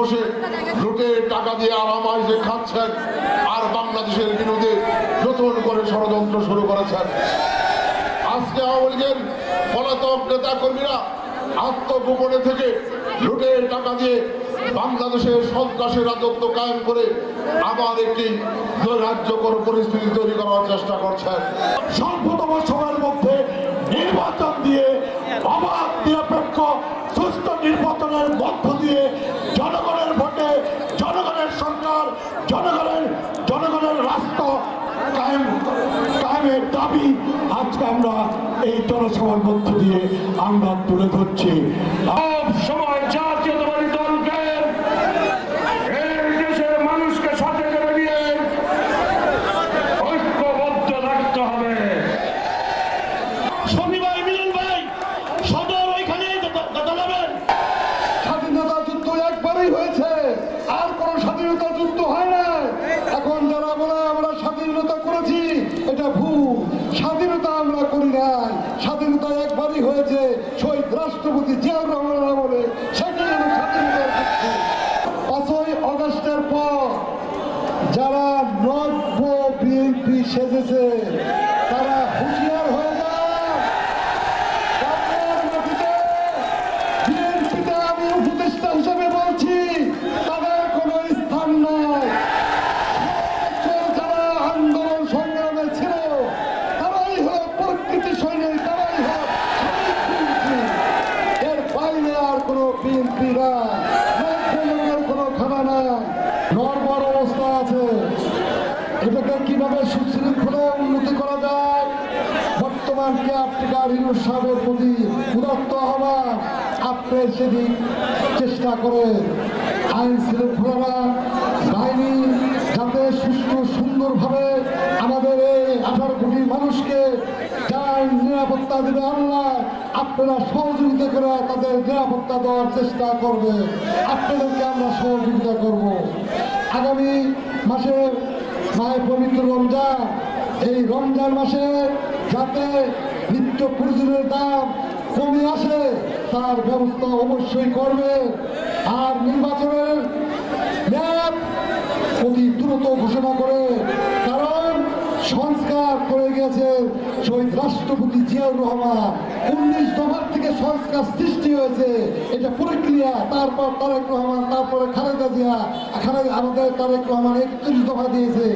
বসে লুটে টাকা দিয়ে আরামায় যে খাচ্ছেন, আর বাংলাদেশের বিরুদ্ধে নতুন করে ষড়যন্ত্র শুরু করেছেন। আজকে আওয়ামী লীগের পলাতক নেতা কর্মীরা আত্মগোপনে থেকে লুটে টাকা দিয়ে বাংলাদেশের সন্ত্রাসের রাজত্ব কায়েম করে আবার একটি নৈরাজ্যকর পরিস্থিতি তৈরি করার চেষ্টা করছেন। স্বল্পতম সময়ের মধ্যে নির্বাচন দিয়ে অবাধ, নিরপেক্ষ, সুস্থ নির্বাচনের মধ্য দিয়ে জনগণের ভোটে জনগণের সরকার জনগণের জনগণের রাস্তা দাবি আজকে আমরা এই জনসভার মধ্য দিয়ে আমরা তুলে ধরছি। সব সময় জাতীয়তাবাদী দলকে এই দেশের মানুষকে সাথে করে নিয়ে ঐক্যবদ্ধ থাকতে হবে শনিবার মিলন ভাই সদর ওইখানে দাঁড়াবেন স্বাধীনতা যুদ্ধ একবারই হয়েছে আর কোন স্বাধীনতা যুদ্ধ হয় না এখন যারা বলে আমরা স্বাধীনতা করেছি এটা ভুল। স্বাধীনতা আমরা করি নাই। স্বাধীনতা একবারই হয়েছে। শহীদ রাষ্ট্রপতি জিয়াউর রহমানের আমলে। সেটাই হলো স্বাধীনতার পাঁচই অগস্টের পর যারা নব্য বিএনপি সেজেছে বিএনপি না কোনো খানা নাই। নর্মাল অবস্থা আছে। এটাকে কীভাবে সুশৃঙ্খলে উন্নতি করা যায়? বর্তমান কেয়ারটেকার ইনুর সাহেবের প্রতি উদাত্ত আহ্বান। আপনি সেদিক চেষ্টা করে আইন শৃঙ্খলা বাহিনী যাতে সুস্থ সুন্দরভাবে আমাদের এই আঠারো কোটি মানুষকে যার নিরাপত্তা দেবে আল্লাহ আপনারা সহযোগিতা করে তাদের নিরাপত্তা দেওয়ার চেষ্টা করবে। আপনাদেরকে আমরা সহযোগিতা করব। আগামী মাসে মায়ের পবিত্র রমজান। এই রমজান মাসে যাতে নিত্য প্রয়োজনের দাম কমে আসে, তার ব্যবস্থা অবশ্যই করবে। আর নির্বাচনের ম্যাপ অতি দ্রুত ঘোষণা করে, কারণ সংস্কার করে গেছে শহীদ রাষ্ট্রপতি জিয়াউর রহমান, উনিশ দফার থেকে সংস্কার সৃষ্টি হয়েছে। এটা প্রক্রিয়া, তারপর তারেক রহমান, তারপরে খালেদা জিয়া খালেদা আমাদের তারেক রহমান একত্রিশ দফা দিয়েছে।